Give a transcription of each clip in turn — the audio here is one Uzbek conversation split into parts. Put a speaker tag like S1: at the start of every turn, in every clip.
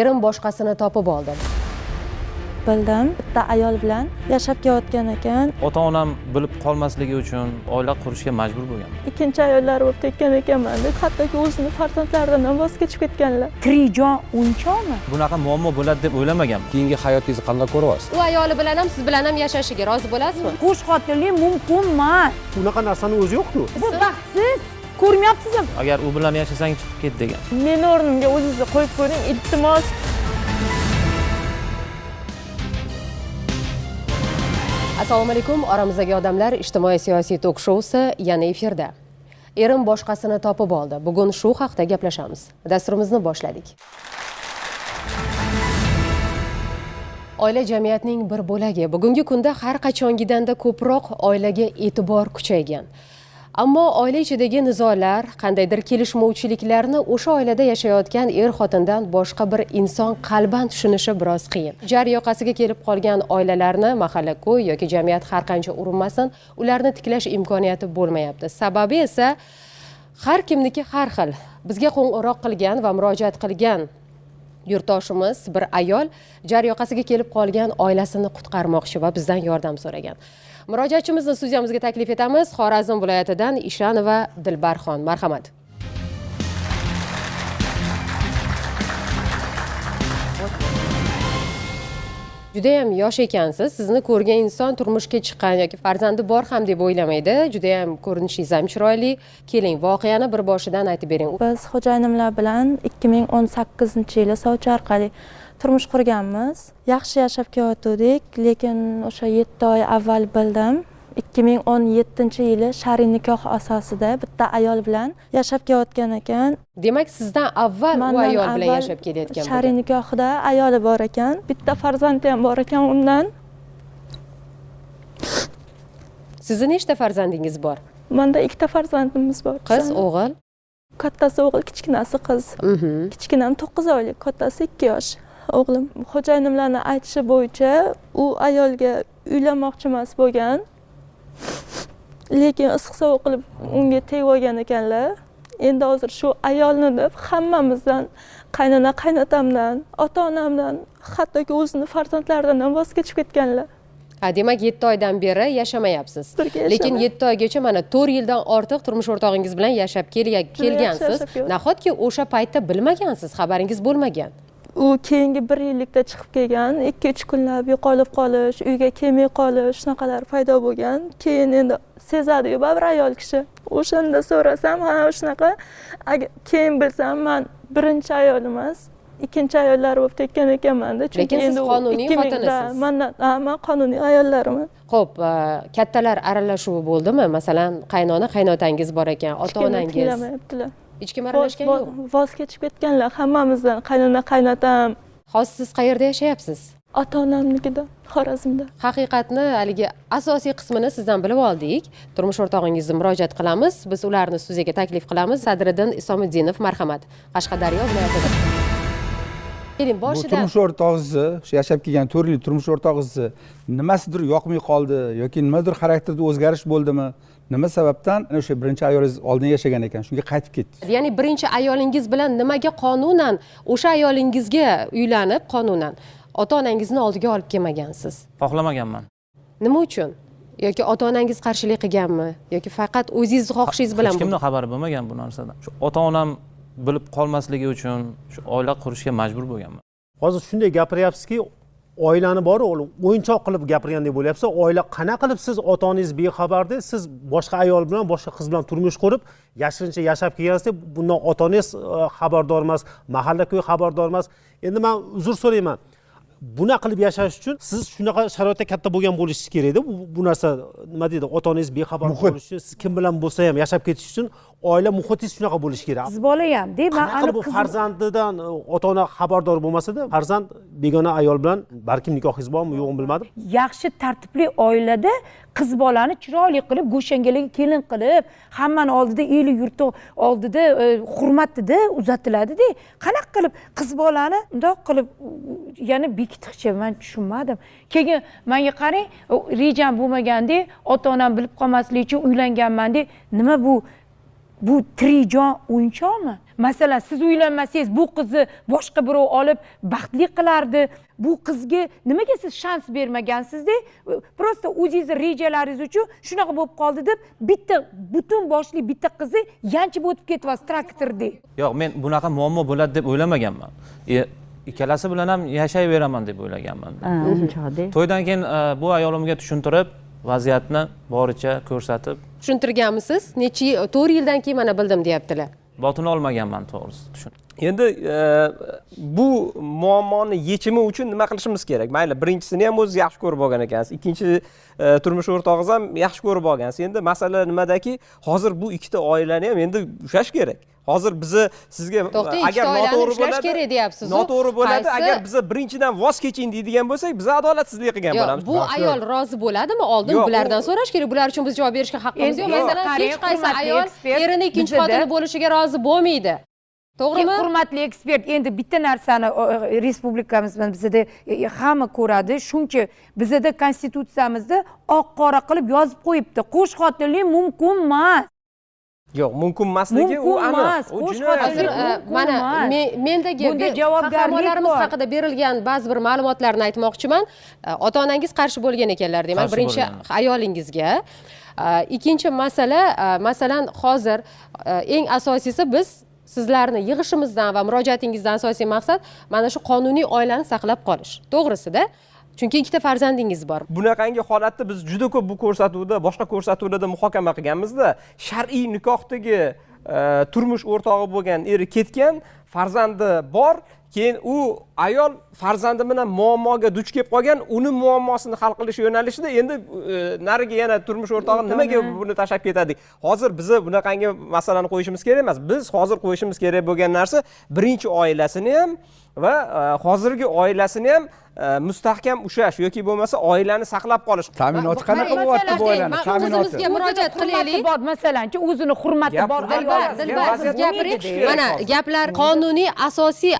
S1: erim boshqasini topib oldi.
S2: Bildim bitta ayol bilan yashab kelayotgan ekan.
S3: Ota onam bilib qolmasligi uchun oila qurishga majbur bo'lgan.
S2: Ikkinchi ayollari bo'lib tekkan ekanman deb hattoki o'zini farzandlaridan ham voz kechib ketganlar.
S4: Tirik jon o'yinchoqmi
S3: bunaqa muammo bo'ladi deb o'ylamaganman
S5: keyingi hayotingizni qanday ko'ryapsiz?
S1: U ayoli bilan ham siz bilan ham yashashiga rozi bo'lasizmi?
S4: Qo'shxotinlik mumkinmas
S6: unaqa narsani o'zi yo'qku.
S4: Bu baxtsiz ko'rmayapsizmi?
S3: Agar u bilan yashasang chiqib ket degan.
S2: Meni o'rnimga o'zingizni qo'yib ko'ring iltimos.
S1: Assalomu alaykum oramizdagi odamlar ijtimoiy siyosiy tok shousi yana efirda. Erim boshqasini topib oldi. Bugun shu haqda gaplashamiz. Dasturimizni boshladik. Oila jamiyatning bir bo'lagi. Bugungi kunda har qachongidanda ko'proq oilaga e'tibor kuchaygan ammo oila ichidagi nizolar qandaydir kelishmovchiliklarni o'sha oilada yashayotgan er xotindan boshqa bir inson qalban tushunishi biroz qiyin. Jar yoqasiga kelib qolgan oilalarni mahalla ko'y yoki jamiyat har qancha urinmasin ularni tiklash imkoniyati bo'lmayapti. Sababi esa har kimniki har xil. Bizga qo'ng'iroq qilgan va murojaat qilgan yurtdoshimiz bir ayol jar yoqasiga kelib qolgan oilasini qutqarmoqchi va bizdan yordam so'ragan. Murojaatchimizni studiyamizga taklif etamiz. Xorazm viloyatidan ishanova dilbarxon. Marhamat. Judayam yosh ekansiz. Sizni ko'rgan inson turmushga chiqqan yoki farzandi bor ham deb o'ylamaydi. Judayam ko'rinishingiz ham chiroyli. Keling voqeani bir boshidan aytib bering.
S2: Biz xo'jayinimlar bilan ikki ming o'n sakkizinchi yili sovchi orqali turmush qurganmiz. Yaxshi yashab kelayotgandik lekin o'sha yetti oy avval bildim ikki ming o'n yettinchi yili shar'iy nikoh asosida bitta ayol bilan yashab kelayotgan ekan.
S1: Demak sizdan avval u ayol bilan yashab kelayotgan
S2: shar'iy nikohida ayoli bor ekan. Bitta farzandi ham bor ekan undan.
S1: Sizni nechta farzandingiz bor?
S2: Manda ikkita farzandimiz bor.
S1: Qiz o'g'il?
S2: Kattasi o'g'il kichkinasi qiz.
S1: Mhm.
S2: kichkinam to'qqiz oylik kattasi ikki yosh o'g'lim xo'jayinimlarni aytishi bo'yicha u ayolga uylanmoqchi emas bo'lgan. Lekin issiq sovuq qilib unga tegib olgan ekanlar. Endi hozir shu ayolni deb hammamizdan qaynona qaynotamdan ota onamdan hattoki o'zini farzandlaridan ham voz kechib ketganlar.
S1: Ha demak yetti oydan beri yashamayapsiz. Lekin yetti oygacha mana to'rt yildan ortiq turmush o'rtog'ingiz bilan yashab kelga- kelgansiz. nahotki o'sha paytda bilmagansiz xabaringiz bo'lmagan
S2: u keyingi bir yillikda chiqib kelgan ikki uch kunlab yo'qolib qolish uyga kelmay qolish shunaqalar paydo bo'lgan keyin endi sezadiyu baribir ayol kishi. O'shanda so'rasam ha shunaqa. Keyin bilsam man birinchi ayol emas ikkinchi ayollari bo'lib tekkan ekanmanda chunki
S1: Lekin siz qonuniy xotinisiz.
S2: mandan man qonuniy ayollariman
S1: ho'p e, kattalar aralashuvi bo'ldimi? Masalan qaynona qaynotangiz bor ekan ota onangiz hech kim
S2: Voz-
S1: aralashgan yo'q.
S2: voz- kechib ketganlar hammamizdan qaynona qaynotam.
S1: Hozir siz qayerda yashayapsiz?
S2: Ota onamnikida xorazmda.
S1: Haqiqatni haligi asosiy qismini sizdan bilib oldik. Turmush o'rtog'ingizni murojaat qilamiz. Biz ularni studiyaga taklif qilamiz. Sadriddin isomiddinov marhamat. Qashqadaryo viloyatida keling
S5: bu
S1: boshidan
S5: turmush o'rtog'ingizni o'sha yashab kelgan to'rt yil turmush o'rtog'ingizni nimasidir yoqmay qoldi yoki nimadir xarakterda o'zgarish bo'ldimi? Nima sababdan? Ana o'sha birinchi ayolingiz oldin yashagan ekan shunga qaytib ketdingiz
S1: ya'ni birinchi ayolingiz bilan nimaga qonunan o'sha ayolingizga uylanib qonunan? Ota onangizni oldiga olib kelmagansiz.
S3: Xohlamaganman.
S1: Nima uchun? Yoki ota onangiz qarshilik qilganmi? Yoki faqat o'zingizni xohishingiz bilan
S3: hech kimni xabari bo'lmagan bu narsadan. Shu ota onam bilib qolmasligi uchun shu oila qurishga majbur bo'lganman.
S6: Hozir shunday gapiryapsizki oilani bor o'yinchoq qilib gapirgandek bo'lyapsiz oila qanaqa qilib siz ota onangiz bexabarda siz boshqa ayol bilan boshqa qiz bilan turmush qurib yashirincha yashab kelgansizda bundan ota onangiz e, xabardor emas mahalla ko'y xabardor emas. Endi man uzr so'rayman. Bunaqa qilib yashash uchun siz shunaqa sharoitda katta bo'lgan bo'lishingiz kerakda bu, narsa nima deydi ota onangiz bexabar
S5: Muhit.
S6: bo'lishi uchun siz kim bilan bo'lsa ham yashab ketish uchun oila muhitingiz shunaqa bo'lishi kerak.
S4: Bolayam deb man ana
S6: bu farzandidan e, ota ona xabardor bo'lmasada farzand begona ayol bilan balkim nikohingiz bormi yo'qmi bilmadim.
S4: Yaxshi tartibli oilada qiz bolani chiroyli qilib go'shangalaga kelin qilib hammani oldida eli yurti oldida e, hurmatida uzatiladida qanaqa qilib qiz bolani bundoq qilib yana bekitishchi man tushunmadim. Keyin manga qarang rejam bo'lmaganda ota onam bilib qolmaslik uchun uylanganman deb nima bu bu tirik jon o'yinchoqmi masalan siz uylanmasangiz bu qizni boshqa birov olib baxtli qilardi. Bu qizga nimaga siz shans bermagansizda? Просто o'zingizni rejalaringiz uchun shunaqa bo'lib qoldi deb bitta butun boshli bitta qizni yanchib o'tib ketyapsiz traktorda.
S3: Yo'q men bunaqa muammo bo'ladi deb o'ylamaganman. E, ikkalasi bilan ham yashayveraman deb o'ylaganman. To'ydan keyin e, bu ayolimga tushuntirib vaziyatni boricha ko'rsatib
S1: tushuntirganmisiz? Necha to'rt yildan keyin mana bildim deyaptilar.
S3: Botina olmaganman to'g'risi tushun
S7: endi e, bu muammoni yechimi uchun nima qilishimiz kerak? Mayli birinchisini ham o'ziz yaxshi ko'rib olgan ekansiz ikkinchi e, turmush o'rtog'ingiz ham yaxshi ko'rib olgansiz. Endi masala nimadaki hozir bu ikkita oilani ham endi ushlash kerak hozir bizni sizga
S1: To'xtang,
S7: agar noto'g'ri bo'ladi
S1: kerak deyapsiz-u.
S7: noto'g'ri bo'ladi. Agar biza birinchidan voz keching deydigan bo'lsak biz adolatsizlik qilgan
S1: yo'q
S7: bo'lamiz.
S1: bu ayol rozi bo'ladimi? Oldin bulardan so'rash kerak. Bular uchun biz javob berishga haqqimiz yo'q. Masalan hech qaysi ayol erini ikkinchi xotini bo'lishiga rozi bo'lmaydi. To'g'rimi?
S4: Hurmatli ekspert endi bitta narsani e, respublikamiz bilan bizada e, e, hamma ko'radi. Chunki bizada konstitutsiyamizda oq qora qilib yozib qo'yibdi. Qo'sh xotinlik mumkin emas
S7: yo'q mumkin emasligi u
S4: Mumkin emas,
S7: aniq u
S4: qo'sh
S7: jinoyat
S1: hozir
S4: Mumkin
S1: mana
S4: emas.
S1: mendagi
S4: Bunda
S1: bir
S4: javobgarlik
S1: qahramonlarimiz
S4: bor.
S1: haqida berilgan ba'zi bir ma'lumotlarni aytmoqchiman E, ota onangiz qarshi bo'lgan ekanlar demak
S3: Qarshi
S1: birinchi
S3: bo'lgan.
S1: ayolingizga E, ikkinchi masala e, masalan hozir e, eng asosiysi biz sizlarni yig'ishimizdan va murojaatingizdan asosiy maqsad mana shu qonuniy oilani saqlab qolish to'g'risida chunki ikkita farzandingiz bor
S7: bunaqangi holatni biz juda ko'p bu ko'rsatuvda boshqa ko'rsatuvlarda muhokama qilganmizda shar'iy nikohdagi e, turmush o'rtog'i bo'lgan eri ketgan farzandi bor keyin u ayol farzandi bilan muammoga duch kelib qolgan uni muammosini hal qilish yo'nalishida endi e, nariga yana turmush o'rtog'i nimaga buni tashlab ketadi? Hozir biza bunaqangi masalani qo'yishimiz kerak emas. Biz hozir qo'yishimiz kerak bo'lgan narsa birinchi oilasini ham va e, hozirgi oilasini ham e, mustahkam ushlash yoki bo'lmasa oilani saqlab qolish.
S5: Ta'minoti qanaqa bo'lyapti bu oilani? ta'minoti.
S1: o'zimizga murojaat qilaylik.
S4: bor masalanchi o'zini hurmati bor
S7: dilbar,
S4: ayol
S1: dilbar siz gapiring mana gaplar qonuniy asosiy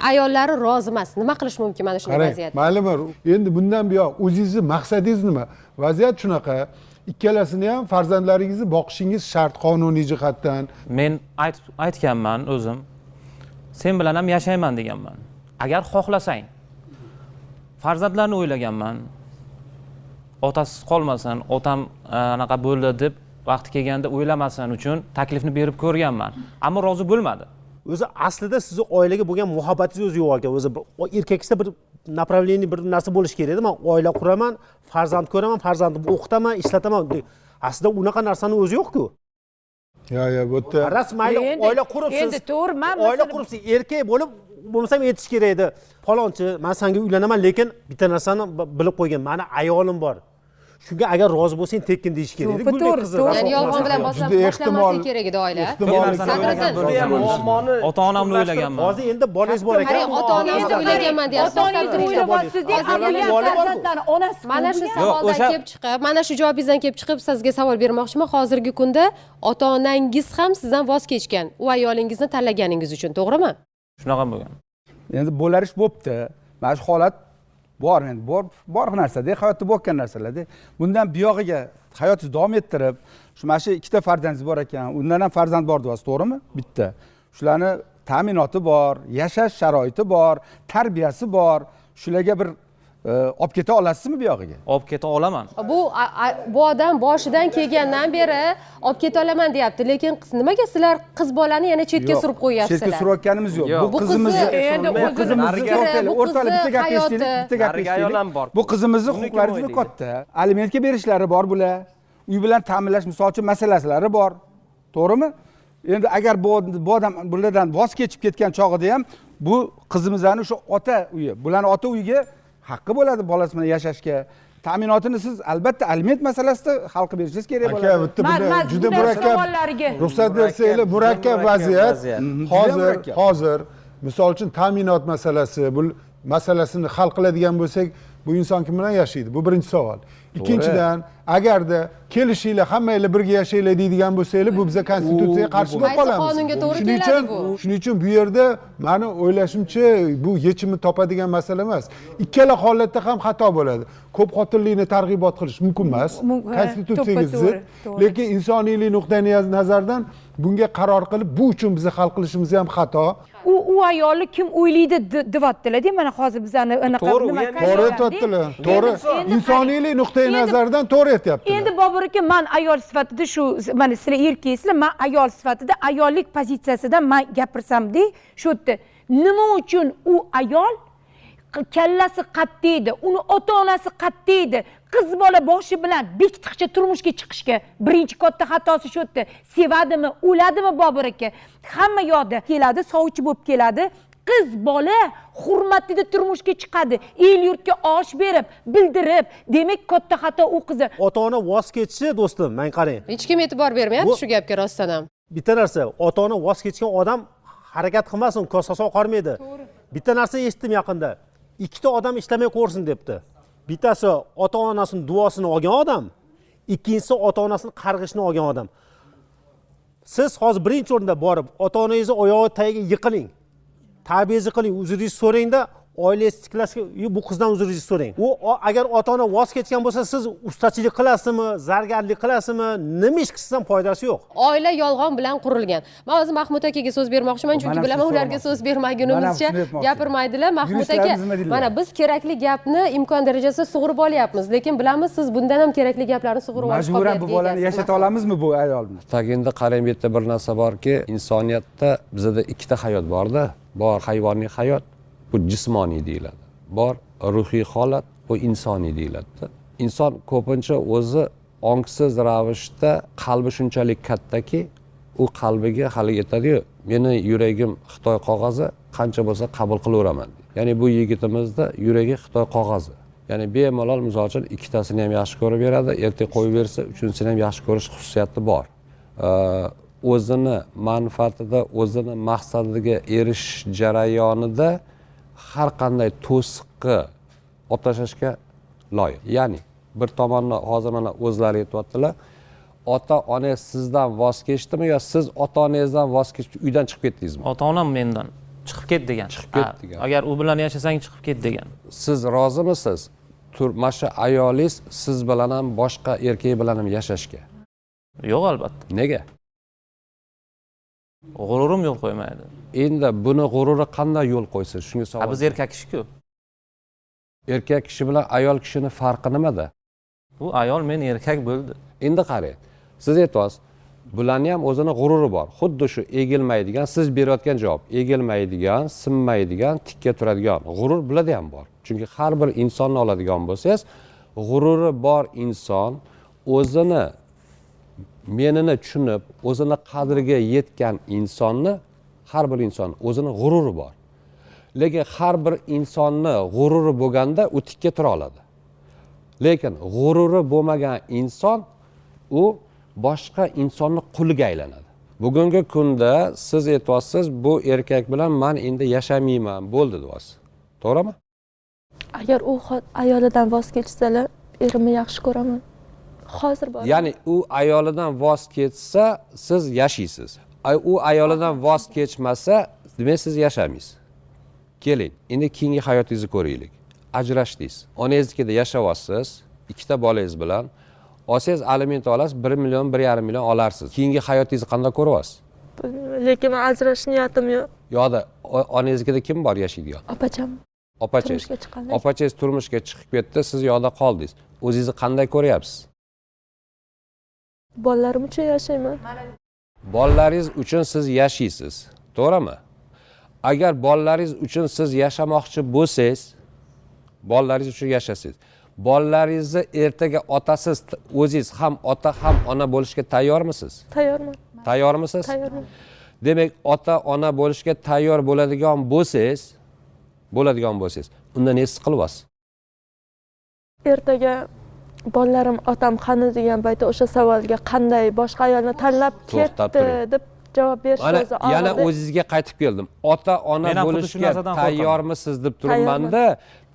S1: ayollari rozi emas. Nima qilish mumkin mana shunday vaziyatda?
S8: maylimi endi bundan buyon o'zingizni maqsadingiz nima? Vaziyat shunaqa. Ikkalasini ham farzandlaringizni boqishingiz shart qonuniy jihatdan.
S3: Men ayt- aytganman o'zim. Sen bilan ham yashayman deganman. Agar xohlasang farzandlarni o'ylaganman. Otasiz qolmasin otam e, anaqa bo'ldi deb vaqti kelganda o'ylamasin uchun taklifni berib ko'rganman. Ammo rozi bo'lmadi
S6: o'zi aslida sizni oilaga bo'lgan muhabbatingiz o'zi yo'q ekan o'zi erkakda bir направление bir narsa bo'lishi kerak edi. Man oila quraman farzand ko'raman farzandimni o'qitaman ishlataman. Aslida unaqa narsani o'zi yo'qku.
S8: Yo yo bu yerda
S6: rost mayli
S4: Endi-
S6: oila quribsiz.
S4: endi to'g'ri, man
S6: oila quribsiz erkak bo'lib bo'lmasam aytish kerak edi. Falonchi man senga uylanaman lekin bitta narsani bi- bilib qo'ygan mani ayolim bor shunga agar rozi bo'lsang tekkin deyish kerak edi
S4: To'g'ri, to'g'ri,
S1: ya'ni yolg'on bilan boshlamaslik kerak edi oila.
S7: muammoni
S3: ota onamni o'ylaganman.
S6: Hozir endi bolangiz bor ekan.
S1: Qarang ota onamizni o'ylaganman deyapsiz
S4: ota onangizni farzandlarni onasi
S1: mana shu savoldan kelib chiqib mana shu javobingizdan kelib chiqib sizga savol bermoqchiman. Hozirgi kunda ota onangiz ham sizdan voz kechgan. U ayolingizni tanlaganingiz uchun to'g'rimi?
S3: Shunaqa bo'lgan.
S5: Endi bo'larish bo'libdi mana shu holat bor endi bor bor narsada hayotda bo'lgan narsalarda bundan buyog'iga hayotingizni davom ettirib shu mana shu ikkita farzandingiz bor ekan undan ham farzand bor deyapsiz to'g'rimi? Bitta. Shularni ta'minoti bor yashash sharoiti bor tarbiyasi bor. Shularga bir olib keta olasizmi buyog'iga
S3: olib keta olaman.
S1: Bu bu odam boshidan kelgandan beri olib keta olaman deyapti. Lekin qiz- nimaga sizlar qiz bolani yana chetga surib qo'yyapsizlar
S5: chetga surayotganimiz yo'q. Bu
S1: Bu
S5: qizimizni bu qizimizni
S1: bu
S5: o'rtaylik, bitta gap bitta gap bu qizimizni huquqlari juda katta. Alimentga berishlari bor bular. Uy bilan ta'minlash misol uchun masalasilari bor. To'g'rimi? Endi agar bu bu odam bulardan voz kechib ketgan chog'ida ham bu qizimizni o'sha ota uyi bularni ota uyiga haqqi bo'ladi bolasi bilan yashashga. Ta'minotini siz albatta aliment masalasida hal qilib berishingiz kerak
S8: aka
S5: bo'ladi.
S8: bitta
S4: Ma-
S8: bunda
S4: ma-
S8: juda murakkab ruxsat bersanglar murakkab vaziyat. hozir hozir misol uchun ta'minot masalasi bu masalasini hal qiladigan bo'lsak bu inson kim bilan yashaydi bu birinchi savol ikkinchidan agarda kelishinglar hammanglar birga yashanglar deydigan bo'lsanglar bu biza konstitutsiyaga qarshi bo'lib qolamiz
S1: qonunga to'g'ri
S8: shuning uchun shuning uchun bu. yerda mani o'ylashimcha bu yechimni topadigan masala emas. İkkala holatda ham xato bo'ladi ko'p xotinlikni targ'ibot qilish mumkin emas konstitutsiyaga zid lekin insoniylik nuqtai nazardan bunga qaror qilib bu uchun biza hal qilishimiz ham xato
S4: u u ayolni kim o'ylaydi de- deyaptilarda mana hozir bizani anaqa
S7: To'g'ri,
S8: to'g'ri aytyaptilar. To'g'ri. insoniylik nuqtai nazardan to'g'ri aytyaptilar.
S4: endi bobur aka man ayol sifatida shu mana sizlar erkaksizlar man ayol sifatida ayollik pozitsiyasidan man gapirsam-da shu yerda. Nima uchun u ayol kallasi qattiq edi uni ota onasi qattiq edi qiz bola boshi bilan bekitiqcha turmushga chiqishga birinchi katta xatosi shu yerda sevadimi o'ladimi bobur aka? Hamma yoqda keladi sovchi bo'lib keladi. Qiz bola hurmatida turmushga chiqadi. El yurtga osh berib bildirib demak katta xato u qizni
S6: ota ona voz kechishi do'stim man qarang.
S1: Hech kim e'tibor bermayapti shu gapga rostdan ham.
S6: Bitta narsa ota ona voz kechgan odam harakat qilmasin kosasi oqarmaydi bitta narsa eshitdim yaqinda ikkita odam ishlamay qo'rsin debdi. Bittasi ota onasini duosini olgan odam ikkinchisi ota onasini qarg'ishini olgan odam. Siz hozir birinchi o'rinda borib ota onangizni oyog'i tagiga yiqiling. Tarbiyangizni qiling uzringizni so'rangda oilangizni tiklashga "Ey, bu qizdan uzringizni so'rang. U agar ota ona voz kechgan bo'lsa siz ustachilik qilasizmi zargarlik qilasizmi nima ish qilsangiz ham foydasi yo'q.
S1: Oila yolg'on bilan qurilgan. Man hozir mahmud akaga so'z bermoqchiman chunki bilaman ularga so'z bermagunimizcha gapirmaydilar. Mahmud aka mana biz kerakli gapni imkon darajasida sug'urib olyapmiz. Lekin bilamiz siz bundan ham kerakli gaplarni sug'urib olish
S5: majburan bu bolani yashata olamizmi bu ayolni?
S9: Tagenda qarang bu yerda bir narsa borki insoniyatda bizada ikkita hayot borda. Bor hayvoniy hayot bu jismoniy deyiladi. Bor ruhiy holat bu insoniy deyiladida inson ko'pincha o'zi ongsiz ravishda qalbi shunchalik kattaki u qalbiga hali aytadiyu meni yuragim xitoy qog'ozi qancha bo'lsa qabul qilaveraman ya'ni bu yigitimizda yuragi xitoy qog'ozi. Ya'ni bemalol misol uchun ikkitasini ham yaxshi ko'rib beradi ertaga qo'yib bersa uchinchisini ham yaxshi ko'rish xususiyati bor. O'zini manfaatida o'zini maqsadiga erishish jarayonida har qanday to'siqqa olib tashlashga loyiq. Ya'ni bir tomonni hozir mana o'zlari aytyaptilar ota onangiz sizdan voz kechdimi yo siz ota onangizdan voz kechib uydan chiqib ketdingizmi?
S3: Ota onam mendan. Chiqib ket degan.
S9: Chiqib ket degan.
S3: agar u bilan yashasang chiqib ket degan.
S9: Siz rozimisiz? Mana shu ayolingiz siz bilan ham boshqa erkak bilan ham yashashga.
S3: Yo'q albatta.
S9: Nega
S3: g'ururim yo'l qo'ymaydi.
S9: Endi buni g'ururi qanday yo'l qo'ysin shunga savol
S3: biz erkak kishiku
S9: erkak kishi bilan ayol kishini farqi nimada?
S3: Bu ayol men erkak bo'ldi.
S9: Endi qarang siz aytyapsiz bularni ham o'zini g'ururi bor. Xuddi shu egilmaydigan siz berayotgan javob egilmaydigan sinmaydigan tikka turadigan g'urur bularda ham bor. Chunki har bir insonni oladigan bo'lsangiz g'ururi bor inson o'zini menini tushunib o'zini qadriga yetgan insonni har bir inson o'zini g'ururi bor. Lekin har bir insonni g'ururi bo'lganda u tikka tura oladi. Lekin g'ururi bo'lmagan inson u boshqa insonni quliga aylanadi. Bugungi kunda siz aytyapsiz bu erkak bilan man endi yashamayman bo'ldi deyapsiz to'g'rimi?
S2: Agar u ayolidan voz kechsalar erimni yaxshi ko'raman. Hozir bor
S9: ya'ni u ayolidan voz kechsa siz yashaysiz. Ay- u ayolidan voz kechmasa demak siz yashamaysiz. Keling endi keyingi hayotingizni ko'raylik. Ajrashdingiz. Onangiznikida yashayapsiz ikkita bolangiz bilan. Olsangiz aliment olasiz bir million bir yarim million olarsiz. Keyingi hayotingizni qanday ko'ryapsiz?
S2: Bilmayman, lekin man ajrashish niyatim yo'q.
S9: Yoqda onangiznikida kim bor yashaydigan?
S2: Opacham.
S9: Opachangiz opachangiz turmushga chiqib ketdi siz yoqda qoldingiz. O'zingizni qanday ko'ryapsiz
S2: bolalarim uchun yashayman.
S9: Bolalaringiz uchun siz yashaysiz to'g'rimi? Agar bolalaringiz uchun siz yashamoqchi bo'lsangiz bolalaringiz uchun yashasangiz bolalaringizni ertaga otasiz o'zingiz ham ota ham ona bo'lishga tayyormisiz?
S2: Tayyorman.
S9: Tayyormisiz?
S2: Tayyorman.
S9: Demak ota ona bo'lishga tayyor bo'ladigan bo'lsangiz bo'ladigan bo'lsangiz unda nesiz qilyapsiz
S2: ertaga bolalarim otam qani degan paytda o'sha savolga qanday boshqa ayolni tanlab ketdi deb javob berish
S9: mana
S2: o'zi
S9: yana o'zizga qaytib keldim. Ota ona bo'lishga tayyormisiz deb turibmanda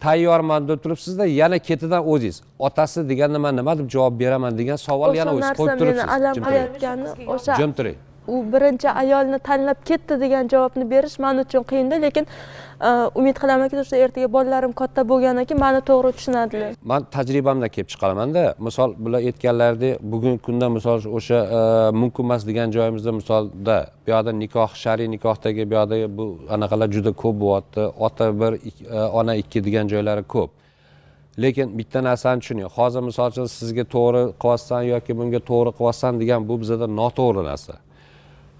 S9: tayyorman. deb turibsizda yana ketidan o'zingiz otasi deganda man nima deb javob beraman degan savol
S2: o'sha
S9: yana o'zingiz
S2: narsa
S9: qo'yib
S2: meni alam
S9: turibsiz jim turing.
S2: qilayotgani o'sha
S9: jim turing
S2: u birinchi ayolni tanlab ketdi degan javobni berish man uchun qiyinda lekin e, umid qilamanki o'sha ertaga bolalarim katta bo'lgandan keyin mani to'g'ri tushunadilar.
S9: Man tajribamdan kelib chiqaramanda misol bular aytganlaridek bugungi kunda misol o'sha e, mumkin emas degan joyimizda misolda bu yoqda nikoh shar'iy nikohdagi bu yoqda bu anaqalar juda ko'p bo'lyapti ota bir e, ona ikki degan joylari ko'p. Lekin bitta narsani tushuning hozir misol uchun sizga to'g'ri qilyapsan yoki bunga to'g'ri qilyapsan degan bu bizada noto'g'ri narsa.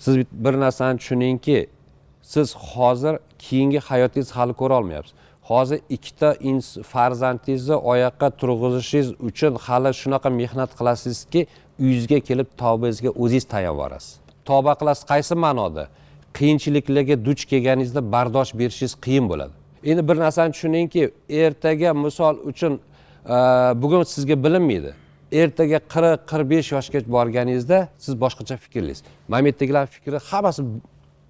S9: Siz bir narsani tushuningki siz hozir keyingi hayotingizni hali ko'ra olmayapsiz. Hozir ikkita farzandingizni oyoqqa turg'izishingiz uchun hali shunaqa mehnat qilasizki uyingizga kelib tavbangizga o'zingiz tayyor borasiz tavba qilasiz qaysi ma'noda? Qiyinchiliklarga duch kelganingizda bardosh berishingiz qiyin bo'ladi. Endi bir narsani tushuningki ertaga misol uchun bugun sizga bilinmaydi. Ertaga qirq qirq besh yoshga borganingizda siz boshqacha fikrlaysiz mana bu yerdagilar fikri hammasi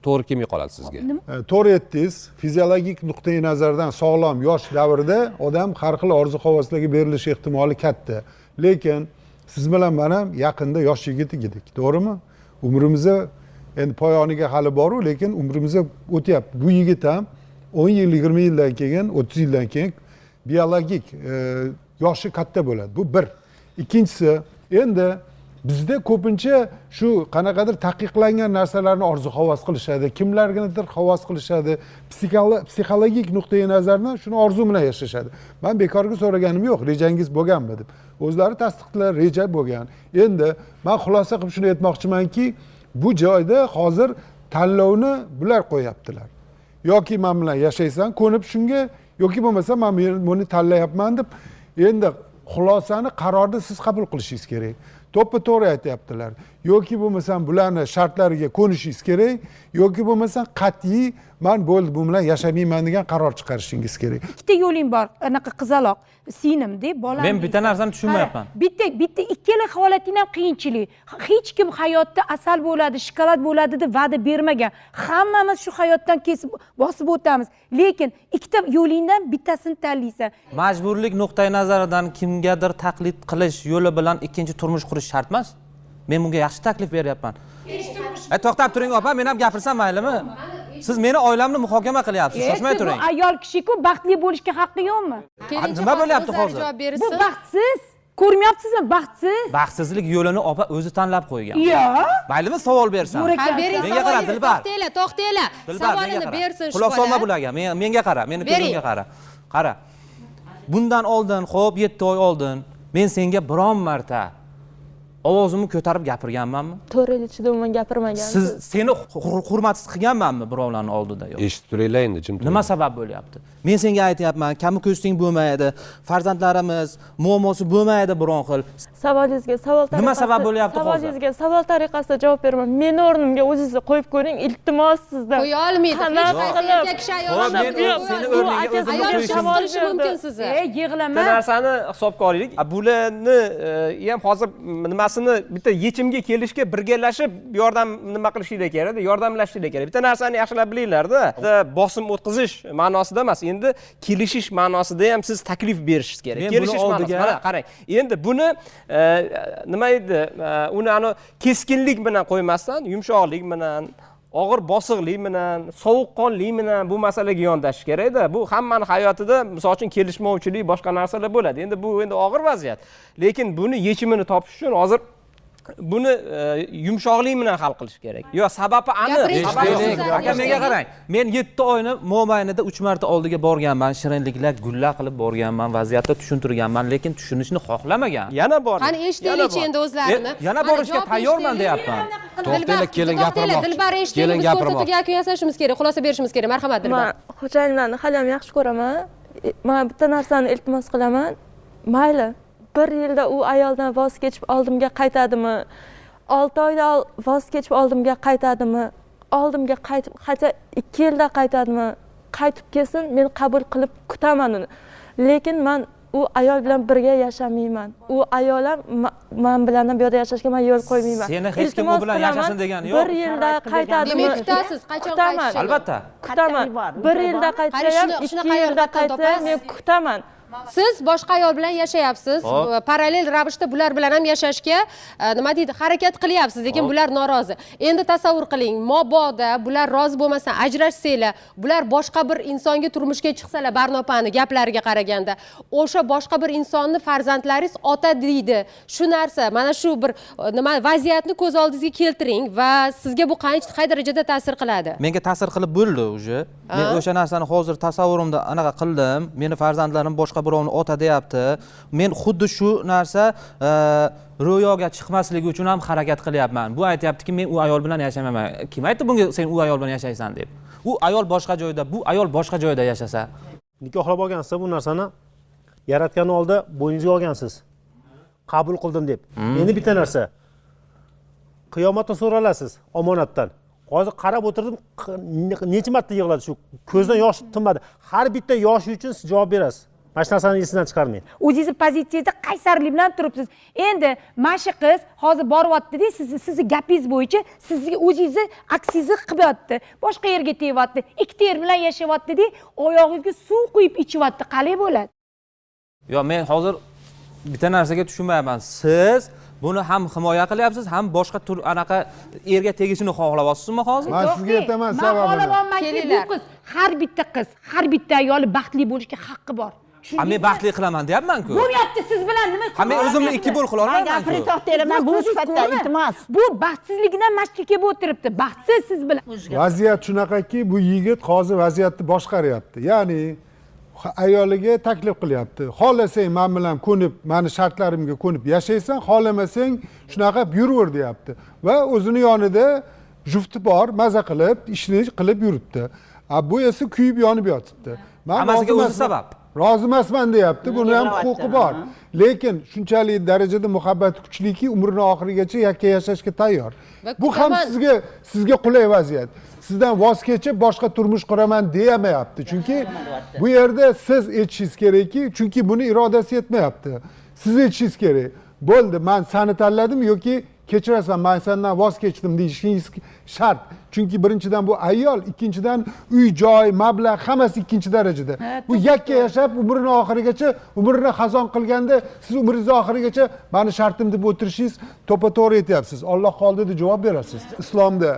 S9: to'g'ri kelmay qoladi sizga.
S8: E, to'g'ri aytdingiz. Fiziologik nuqtai nazardan sog'lom yosh davrda odam har xil orzu havaslarga berilishi ehtimoli katta. Lekin siz bilan man ham yaqinda yosh yigit edik to'g'rimi? Umrimizni endi poyoniga hali boru lekin umrimiz o'tyapti. Bu yigit ham o'n yil yigirma yildan keyin o'ttiz yildan keyin biologik e, yoshi katta bo'ladi. Bu bir ikkinchisi endi bizda ko'pincha shu qanaqadir taqiqlangan narsalarni orzu havas qilishadi. Kimlarnidir havas qilishadi. Psixolo- psixologik nuqtai nazardan shuni orzu bilan yashashadi. Man bekorga so'raganim yo'q rejangiz bo'lganmi deb. O'zlari tasdiqladilar reja bo'lgan. Endi man xulosa qilib shuni aytmoqchimanki bu joyda hozir tanlovni bular qo'yyaptilar yoki man bilan yashaysan ko'nib shunga yoki bo'lmasa man buni tanlayapman deb. Endi xulosani qarorni siz qabul qilishingiz kerak. To'ppa to'g'ri aytyaptilar. Yoki bo'lmasam bularni shartlariga ko'nishingiz kerak yoki bo'lmasam qat'iy man bo'ldi bu bilan yashamayman degan qaror chiqarishingiz kerak
S4: ikkita yo'ling bor anaqa qizaloq singlimda bolam
S3: Men bitta narsani tushunmayapman.
S4: Bitta bitta ikkala holating ham qiyinchilik hech kim hayotda asal bo'ladi shokolad bo'ladi deb va'da bermagan hammamiz shu hayotdan kesib bosib o'tamiz lekin ikkita yo'lingdan bittasini tanlaysan
S3: majburlik nuqtai nazaridan kimgadir taqlid qilish yo'li bilan ikkinchi turmush qurish shart emas men bunga yaxshi taklif beryapman. E to'xtab turing opa men ham gapirsam maylimi? Siz meni oilamni muhokama qilyapsiz shoshmay turing.
S4: bu ayol kishiku baxtli bo'lishga haqqi yo'qmi?
S3: Nima bo'lyapti hozir?
S4: bu baxtsiz. Ko'rmayapsizmi? Baxtsiz.
S3: Baxtsizlik yo'lini opa o'zi tanlab qo'ygan.
S4: Yo'q
S3: maylimi savol bersam
S1: ha bering
S3: Menga qara, Dilbar.
S1: to'xtanglar to'xtanglar. Savolini bersin shu
S3: quloq solma bularga Men- menga qara meni ko'zimga qara. Qara. Bundan oldin xo'p yetti oy oldin men senga biron marta ovozimni ko'tarib gapirganmanmi?
S2: To'rt yil ichida umuman gapirmagansiz
S3: siz seni hur- hurmatsiz qilganmanmi birovlarni oldida yo'q?
S9: Eshitib turinglar endi jim
S3: nima sabab bo'lyapti? Men senga aytyapman kami ko'sting bo'lmaydi farzandlarimiz muammosi bo'lmaydi biron xil.
S2: Savolingizga savol
S3: Nima sabab bo'lyapti hozir?
S2: savolingizga savol tariqasida javob beraman meni o'rnimga o'zingizni qo'yib ko'ring iltimos sizdan
S1: qo'ya olmaydi
S2: Qanaqa
S1: hech qaysi
S2: qilib?
S1: erkak kishi
S3: seni o'rningga
S1: qilishi
S2: berdi.
S1: mumkin sizni
S4: yig'lama.
S7: Bitta narsani hisobga olaylik. Bularni e, ham hozir nimasini bitta yechimga kelishga birgalashib yordam nima qilishinglar kerakda yordamlashishinglar kerak. Bitta narsani yaxshilab bilinglarda. Bosim o'tkazish ma'nosida emas endi kelishish ma'nosida ham siz taklif berishingiz kerak. Kelishish
S3: oldiga-
S7: mana qarang. Endi buni e, nima edi? E, uni ani keskinlik bilan qo'ymasdan yumshoqlik bilan og'ir bosiqlik bilan sovuqqonlik bilan bu masalaga yondashish kerakda bu hammani hayotida misol uchun kelishmovchilik boshqa narsalar bo'ladi. Endi bu endi og'ir vaziyat. Lekin buni yechimini topish uchun hozir buni e, yumshoqlik bilan hal qilish kerak. Yo sababi aniq.
S3: Aka menga qarang. Men yetti oyni mobaynida uch marta oldiga borganman shirinliklar gulla qilib borganman vaziyatni tushuntirganman lekin tushunishni xohlamagan.
S7: Yana bor.
S1: Qani eshitaylikchi endi o'zlarini?
S3: E, yana borishga tayyorman deyapman.
S9: To'xtanglar, kelin gapirmoqchi.
S1: dilbar eshitaylik biz ko'rsatuvga yakun yasashimiz kerak xulosa berishimiz kerak. Marhamat dilbar.
S2: man xo'jayinlarni hali ham yaxshi ko'raman. E, man bitta narsani iltimos qilaman. Mayli bir yilda u ayoldan voz kechib oldimga qaytadimi? Olti oyda voz kechib oldimga qaytadimi? Oldimga qaytib qayta ikki yilda qaytadimi? Qaytib kelsin men qabul qilib kutaman uni. Lekin man u ayol bilan birga yashamayman. U ayol ham ma- man bilan ham bu yerda yashashga man yo'l qo'ymayman.
S3: Seni hech kim u bilan yashasin degani yo'q.
S2: bir yilda qaytadimi?
S1: Demak kutasiz qachon
S2: kutaman.
S1: qaytishini
S3: albatta.
S2: Kutaman. Bir yilda qaytsa ham ikki yilda qaytsa ham men kutaman
S1: siz boshqa ayol bilan yashayapsiz. Parallel ravishda bular bilan ham yashashga e, nima deydi harakat qilyapsiz lekin bular norozi. Endi tasavvur qiling mobodo bular rozi bo'lmasdan ajrashsanglar bular boshqa bir insonga turmushga chiqsalar barnopani gaplariga qaraganda o'sha boshqa bir insonni farzandlaringiz ota deydi. Shu narsa mana shu bir e, nima vaziyatni ko'z oldingizga keltiring va sizga bu qancha qay darajada ta'sir qiladi?
S3: Menga ta'sir qilib bo'ldi уже. Men o'sha narsani hozir tasavvurimda anaqa qildim. Meni farzandlarim boshqa birovni ota deyapti. Men xuddi shu narsa e, ro'yoga chiqmasligi uchun ham harakat qilyapman. Bu aytyaptiki men u ayol bilan yashayman. Kim aytdi bunga sen u ayol bilan yashaysan deb? U ayol boshqa joyda bu ayol boshqa joyda yashasa?
S6: Nikohlab olgansiz bu narsani yaratganni oldida bo'yningizga olgansiz. Qabul qildim deb. Endi bitta narsa. Qiyomatda so'ralasiz omonatdan. Hozir qarab o'tirdim necha marta yig'ladi shu? Ko'zdan yosh tinmadi. Har bitta yoshi uchun siz javob berasiz mana shu narsani esingizdan chiqarmang.
S4: O'zingizni pozitsiyangizda qaysarlik bilan turibsiz. Endi mana shu qiz hozir boryaptida sizni sizni gapingiz bo'yicha sizni o'zingizni aksingizni qilyapti boshqa yerga tegyapti ikkita er bilan yashayaptida oyog'ingizga suv quyib ichyapti. Qalay bo'ladi?
S3: Yo men hozir bitta narsaga tushunmayapman. Siz buni ham himoya qilyapsiz ham boshqa tur anaqa erga tegishini xohlayapsizmi hozir?
S8: Man sizga aytaman
S4: man
S8: sababini
S4: xohlamaymanki bu
S1: Kelinglar.
S4: qiz har bitta qiz har bitta ayoli baxtli bo'lishga haqqi bor
S3: ha men baxtli qilaman deyapman-ku
S4: bo'lyapti siz bilan nima
S3: ha men o'zimni ikki bo'l qila olmayman-ku
S10: to'xtayman bu sifatda iltimos
S4: bu baxtsizligidan mashqqa kelib o'tiribdi baxtsiz siz bilan
S8: vaziyat shunaqaki bu yigit hozir vaziyatni boshqaryapti ya'ni ayoliga taklif qilyapti. Xohlasang man bilan ko'nib mani shartlarimga ko'nib yashaysan xohlamasang shunaqa yuraver deyapti. Va o'zini yonida jufti bor maza qilib ishni qilib yuribdi. A bu esa kuyib yonib yotibdi.
S3: Hammasiga o'zi sabab.
S8: Rozi emasman deyapti buni ham huquqi bor lekin shunchalik darajada muhabbati kuchliki umrini oxirigacha yakka yashashga tayyor. Bu ham sizga sizga qulay vaziyat sizdan voz kechib boshqa turmush quraman deyamayapti chunki bu yerda siz aytishingiz kerakki chunki buni irodasi yetmayapti siz aytishingiz kerak bo'ldi man sani tanladim yoki kechirasan man sendan voz kechdim deyishingiz shart chunki birinchidan bu ayol ikkinchidan uy joy mablag' hammasi ikkinchi darajada bu yakka yashab umrini oxirigacha umrini xazon qilganda siz umringizni oxirigacha mani shartim deb o'tirishingiz to'ppa to'g'ri aytyapsiz ollohni oldida javob berasiz. İslomda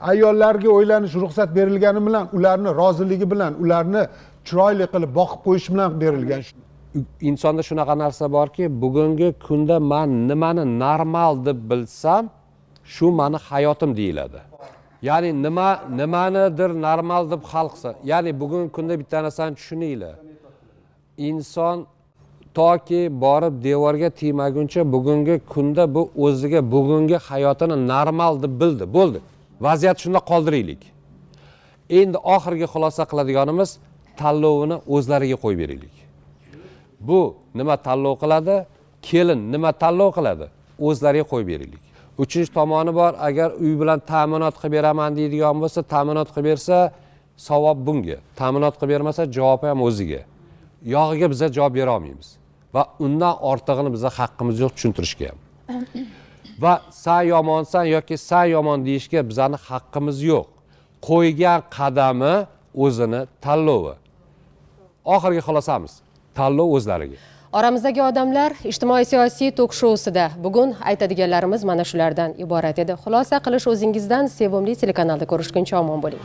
S8: ayollarga o'ylanish ruxsat berilgani bilan ularni roziligi bilan ularni chiroyli qilib boqib qo'yish bilan berilgan
S9: insonda shunaqa narsa borki bugungi kunda man nimani normal deb bilsam shu mani hayotim deyiladi. Ya'ni nima nimanidir normal deb hal qilsa ya'ni bugungi kunda bitta narsani tushuninglar. Inson toki borib devorga tegmaguncha bugungi kunda bu o'ziga bugungi hayotini normal deb bildi bo'ldi. Vaziyat shunda qoldiraylik. Endi oxirgi xulosa qiladiganimiz tanlovini o'zlariga qo'yib beraylik. Bu nima tanlov qiladi? Kelin nima tanlov qiladi? O'zlariga qo'yib beraylik. Uchinchi tomoni bor agar uy bilan ta'minot qilib beraman deydigan bo'lsa ta'minot qilib bersa savob bunga. Ta'minot qilib bermasa javobi ham o'ziga. Yog'iga biza javob bera olmaymiz. Va undan ortig'ini biza haqqimiz yo'q tushuntirishga ham. Va san yomonsan yoki san yomon deyishga bizani haqqimiz yo'q. Qo'ygan qadami o'zini tanlovi. Oxirgi xulosamiz tanlov o'zlariga.
S1: Oramizdagi odamlar ijtimoiy siyosiy tok shousida bugun aytadiganlarimiz mana shulardan iborat edi. Xulosa qilish o'zingizdan sevimli telekanalda ko'rishguncha omon bo'ling.